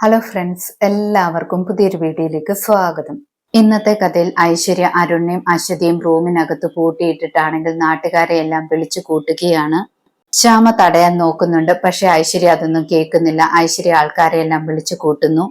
Hello friends എല്ലാവർക്കും പുതിയൊരു വീഡിയോയിലേക്ക് സ്വാഗതം. ഇന്നത്തെ കഥയിൽ ഐശ്വര്യ അരുണ്യം അശ്വതിയും റൂമിനകത്ത് പൂട്ടിയിട്ടിട്ടാണെങ്കിൽ നാട്ടുകാരെ എല്ലാം വിളിച്ചു കൂട്ടുകയാണ്. ശ്യാമ തടയാൻ നോക്കുന്നുണ്ട് പക്ഷെ ഐശ്വര്യ അതൊന്നും കേൾക്കുന്നില്ല. ഐശ്വര്യ ആൾക്കാരെ എല്ലാം വിളിച്ചു കൂട്ടുന്നു.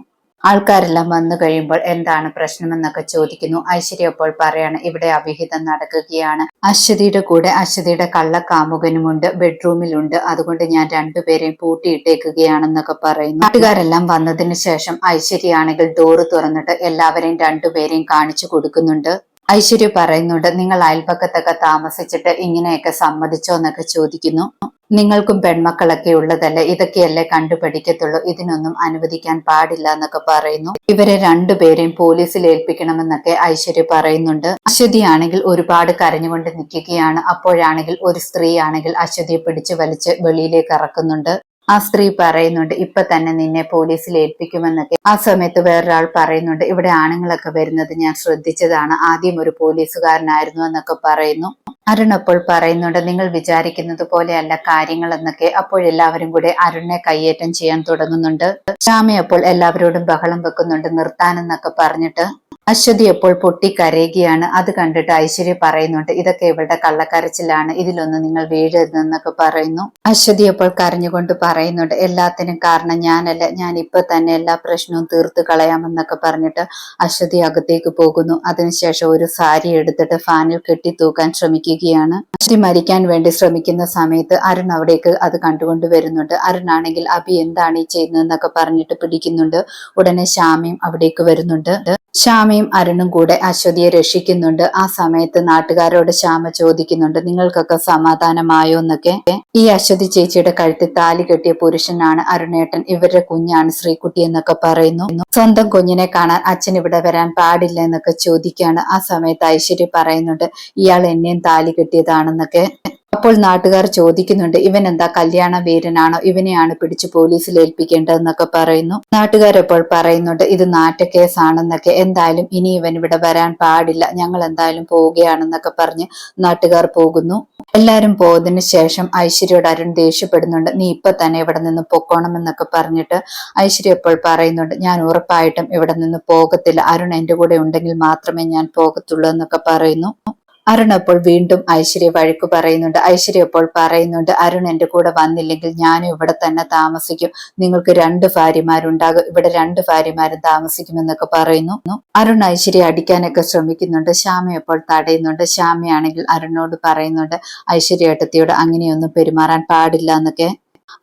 ആൾക്കാരെല്ലാം വന്നു കഴിയുമ്പോൾ എന്താണ് പ്രശ്നം എന്നൊക്കെ ചോദിക്കുന്നു. ഐശ്വര്യ അപ്പോൾ പറയാണ് ഇവിടെ അവിഹിതം നടക്കുകയാണ്. അശ്വതിയുടെ കൂടെ അശ്വതിയുടെ കള്ളക്കാമുകനുമുണ്ട് ബെഡ്റൂമിലുണ്ട്. അതുകൊണ്ട് ഞാൻ രണ്ടുപേരെയും പൂട്ടിയിട്ടേക്കുകയാണെന്നൊക്കെ പറയുന്നു. നാട്ടുകാരെല്ലാം വന്നതിന് ശേഷം ഐശ്വര്യയാണെങ്കിൽ ഡോറ് തുറന്നിട്ട് എല്ലാവരെയും രണ്ടുപേരെയും കാണിച്ചു കൊടുക്കുന്നുണ്ട്. ഐശ്വര്യ പറയുന്നുണ്ട് നിങ്ങൾ അയൽപക്കത്തൊക്കെ താമസിച്ചിട്ട് ഇങ്ങനെയൊക്കെ സമ്മതിച്ചോ എന്നൊക്കെ ചോദിക്കുന്നു. നിങ്ങൾക്കും പെൺമക്കളൊക്കെ ഉള്ളതല്ലേ? ഇതൊക്കെയല്ലേ കണ്ടുപഠിക്കത്തുള്ളൂ. ഇതിനൊന്നും അനുവദിക്കാൻ പാടില്ല എന്നൊക്കെ പറയുന്നു. ഇവരെ രണ്ടുപേരെയും പോലീസിൽ ഏൽപ്പിക്കണമെന്നൊക്കെ ഐശ്വര്യ പറയുന്നുണ്ട്. അശ്വതി ആണെങ്കിൽ ഒരുപാട് കരഞ്ഞുകൊണ്ട് നിൽക്കുകയാണ്. അപ്പോഴാണെങ്കിൽ ഒരു സ്ത്രീ ആണെങ്കിൽ അശ്വതിയെ പിടിച്ചു വലിച്ച് വെളിയിലേക്ക് ഇറക്കുന്നുണ്ട്. ആ സ്ത്രീ പറയുന്നുണ്ട് ഇപ്പൊ തന്നെ നിന്നെ പോലീസിൽ ഏൽപ്പിക്കുമെന്നൊക്കെ. ആ സമയത്ത് വേറൊരാൾ പറയുന്നുണ്ട് ഇവിടെ ആണുങ്ങളൊക്കെ വരുന്നത് ഞാൻ ശ്രദ്ധിച്ചതാണ്. ആദ്യം ഒരു പോലീസുകാരനായിരുന്നു എന്നൊക്കെ പറയുന്നു. അരുൺ അപ്പോൾ പറയുന്നുണ്ട് നിങ്ങൾ വിചാരിക്കുന്നത് പോലെയല്ല കാര്യങ്ങൾ എന്നൊക്കെ. അപ്പോഴെല്ലാവരും കൂടെ അരുണിനെ കയ്യേറ്റം ചെയ്യാൻ തുടങ്ങുന്നുണ്ട്. ശ്യാമി അപ്പോൾ എല്ലാവരോടും ബഹളം വെക്കുന്നുണ്ട് നിർത്താനെന്നൊക്കെ പറഞ്ഞിട്ട്. അശ്വതി എപ്പോൾ പൊട്ടിക്കരയുകയാണ് അത് കണ്ടിട്ട് ഐശ്വര്യ പറയുന്നുണ്ട് ഇതൊക്കെ ഇവളുടെ കള്ളക്കരച്ചിലാണ് ഇതിലൊന്നും നിങ്ങൾ വീഴരുതെന്നൊക്കെ പറയുന്നു. അശ്വതി എപ്പോൾ കരഞ്ഞുകൊണ്ട് പറയുന്നുണ്ട് എല്ലാത്തിനും കാരണം ഞാനല്ല ഞാൻ ഇപ്പൊ തന്നെ എല്ലാ പ്രശ്നവും തീർത്ത് കളയാമെന്നൊക്കെ പറഞ്ഞിട്ട് അശ്വതി അകത്തേക്ക് പോകുന്നു. അതിനുശേഷം ഒരു സാരി എടുത്തിട്ട് ഫാനിൽ കെട്ടി തൂക്കാൻ ശ്രമിക്കുകയാണ്. അശ്വതി മരിക്കാൻ വേണ്ടി ശ്രമിക്കുന്ന സമയത്ത് അരുൺ അവിടേക്ക് അത് കണ്ടുകൊണ്ട് വരുന്നുണ്ട്. അരുണാണെങ്കിൽ അഭി എന്താണ് ഈ ചെയ്യുന്നതെന്നൊക്കെ പറഞ്ഞിട്ട് പിടിക്കുന്നുണ്ട്. ഉടനെ ശ്യാമയും അവിടേക്ക് വരുന്നുണ്ട്. ശ്യാമയും അരുണും കൂടെ അശ്വതിയെ രക്ഷിക്കുന്നുണ്ട്. ആ സമയത്ത് നാട്ടുകാരോട് ശ്യാമ ചോദിക്കുന്നുണ്ട് നിങ്ങൾക്കൊക്കെ സമാധാനമായോ? എന്നൊക്കെ. ഈ അശ്വതി ചേച്ചിയുടെ കഴുത്തിൽ താലി കെട്ടിയ പുരുഷനാണ് അരുണേട്ടൻ. ഇവരുടെ കുഞ്ഞാണ് ശ്രീകുട്ടി എന്നൊക്കെ പറയുന്നു. സ്വന്തം കുഞ്ഞിനെ കാണാൻ അച്ഛൻ ഇവിടെ വരാൻ പാടില്ല എന്നൊക്കെ ചോദിക്കുകയാണ്. ആ സമയത്ത് ഐശ്വര്യ പറയുന്നുണ്ട് ഇയാൾ എന്നെയും താലി കെട്ടിയതാണെന്നൊക്കെ. അപ്പോൾ നാട്ടുകാർ ചോദിക്കുന്നുണ്ട് ഇവൻ എന്താ കല്യാണ വീരനാണോ? ഇവനെയാണ് പിടിച്ച് പോലീസിൽ ഏൽപ്പിക്കേണ്ടതെന്നൊക്കെ പറയുന്നു. നാട്ടുകാരപ്പോൾ പറയുന്നുണ്ട് ഇത് നാറ്റക്കേസാണെന്നൊക്കെ എന്തായാലും ഇനി ഇവൻ ഇവിടെ വരാൻ പാടില്ല. ഞങ്ങൾ എന്തായാലും പോവുകയാണെന്നൊക്കെ പറഞ്ഞ് നാട്ടുകാർ പോകുന്നു. എല്ലാരും പോയതിന് ശേഷം ഐശ്വര്യയോട് അരുൺ ദേഷ്യപ്പെടുന്നുണ്ട് നീ ഇപ്പൊ തന്നെ ഇവിടെ നിന്ന് പൊക്കോണമെന്നൊക്കെ പറഞ്ഞിട്ട് ഐശ്വര്യ ഇപ്പോൾ പറയുന്നുണ്ട് ഞാൻ ഉറപ്പായിട്ടും ഇവിടെ നിന്ന് പോകത്തില്ല. അരുൺ എന്റെ കൂടെ ഉണ്ടെങ്കിൽ മാത്രമേ ഞാൻ പോകത്തുള്ളൂ എന്നൊക്കെ പറയുന്നു. അരുൺ അപ്പോൾ വീണ്ടും ഐശ്വര്യ വഴക്ക് പറയുന്നുണ്ട്. ഐശ്വര്യ അപ്പോൾ പറയുന്നുണ്ട് അരുൺ എന്റെ കൂടെ വന്നില്ലെങ്കിൽ ഞാനും ഇവിടെ തന്നെ താമസിക്കും. നിങ്ങൾക്ക് രണ്ട് ഭാര്യമാരുണ്ടാകും. ഇവിടെ രണ്ട് ഭാര്യമാരും താമസിക്കുമെന്നൊക്കെ പറയുന്നു. അരുൺ ഐശ്വര്യ അടിക്കാനൊക്കെ ശ്രമിക്കുന്നുണ്ട്. ശ്യാമ അപ്പോൾ തടയുന്നുണ്ട്. ശ്യാമയാണെങ്കിൽ അരുണോട് പറയുന്നുണ്ട് ഐശ്വര്യ ഏട്ടത്തിയോട് അങ്ങനെയൊന്നും പെരുമാറാൻ പാടില്ല എന്നൊക്കെ.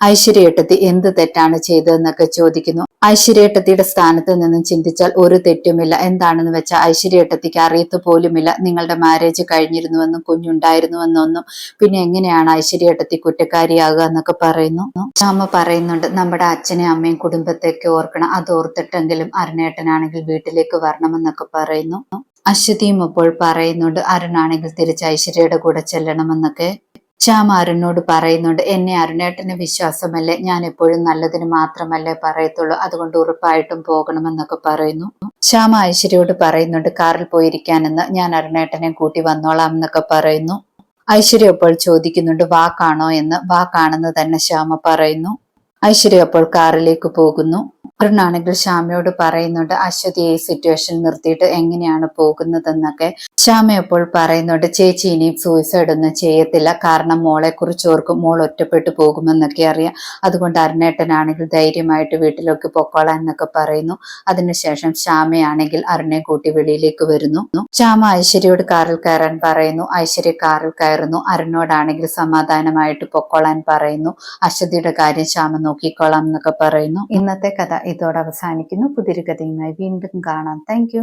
ഐശ്വര്യട്ടത്തി എന്ത് തെറ്റാണ് ചെയ്തതെന്നൊക്കെ ചോദിക്കുന്നു. ഐശ്വര്യട്ടത്തിയുടെ സ്ഥാനത്ത് നിന്നും ചിന്തിച്ചാൽ ഒരു തെറ്റുമില്ല. എന്താണെന്ന് വെച്ചാൽ ഐശ്വര്യട്ടത്തിക്ക് അറിയത്ത് പോലുമില്ല. നിങ്ങളുടെ മാരേജ് കഴിഞ്ഞിരുന്നുവെന്നും കുഞ്ഞുണ്ടായിരുന്നുവെന്നൊന്നും. പിന്നെ എങ്ങനെയാണ് ഐശ്വര്യട്ടത്തി കുറ്റക്കാരിയാകുക എന്നൊക്കെ പറയുന്നു. അമ്മ പറയുന്നുണ്ട് നമ്മുടെ അച്ഛനെ അമ്മയും കുടുംബത്തേക്ക് ഓർക്കണം. അത് ഓർത്തിട്ടെങ്കിലും അരുണേട്ടനാണെങ്കിൽ വീട്ടിലേക്ക് വരണമെന്നൊക്കെ പറയുന്നു. അശ്വതിയും അപ്പോൾ പറയുന്നുണ്ട് അരുണാണെങ്കിൽ തിരിച്ച് ഐശ്വര്യയുടെ കൂടെ ചെല്ലണമെന്നൊക്കെ. ശ്യാമ അരുണിനോട് പറയുന്നുണ്ട് എന്നെ അരുണേട്ടന് വിശ്വാസമല്ലേ? ഞാൻ എപ്പോഴും നല്ലതിന് മാത്രമല്ലേ പറയത്തുള്ളൂ. അതുകൊണ്ട് ഉറപ്പായിട്ടും പോകണമെന്നൊക്കെ പറയുന്നു. ശ്യാമ ഐശ്വര്യയോട് പറയുന്നുണ്ട് കാറിൽ പോയിരിക്കാനെന്ന്. ഞാൻ അരുണേട്ടനെ കൂട്ടി വന്നോളാം എന്നൊക്കെ പറയുന്നു. ഐശ്വര്യ അപ്പോൾ ചോദിക്കുന്നുണ്ട് വാക്കാണോ എന്ന്? വാക്കാണെന്ന് തന്നെ ശ്യാമ പറയുന്നു. ഐശ്വര്യ അപ്പോൾ കാറിലേക്ക് പോകുന്നു. അരുണാണെങ്കിൽ ശ്യാമയോട് പറയുന്നുണ്ട് അശ്വതി ഈ സിറ്റുവേഷൻ നിർത്തിയിട്ട് എങ്ങനെയാണ് പോകുന്നതെന്നൊക്കെ. ശ്യാമ അപ്പോൾ പറയുന്നുണ്ട് ചേച്ചി ഇനിയും സൂയിസൈഡ് ഒന്നും ചെയ്യത്തില്ല. കാരണം മോളെ കുറിച്ച് ഓർക്കും. മോൾ ഒറ്റപ്പെട്ടു പോകുമെന്നൊക്കെ അറിയാം. അതുകൊണ്ട് അരുണേട്ടനാണെങ്കിൽ ധൈര്യമായിട്ട് വീട്ടിലേക്ക് പൊക്കോളാം എന്നൊക്കെ പറയുന്നു. അതിനുശേഷം ശ്യാമയാണെങ്കിൽ അരുണെ കൂട്ടി വെളിയിലേക്ക് വരുന്നു. ശ്യാമ ഐശ്വര്യയോട് കാറിൽ കയറാൻ പറയുന്നു. ഐശ്വര്യ കാറിൽ കയറുന്നു. അരുണോടാണെങ്കിൽ സമാധാനമായിട്ട് പൊക്കോളാൻ പറയുന്നു. അശ്വതിയുടെ കാര്യം ശ്യാമ നോക്കിക്കോളാം എന്നൊക്കെ പറയുന്നു. ഇന്നത്തെ കഥ ഇതോടെ അവസാനിക്കുന്നു. പുതിയൊരു വീണ്ടും കാണാം. താങ്ക്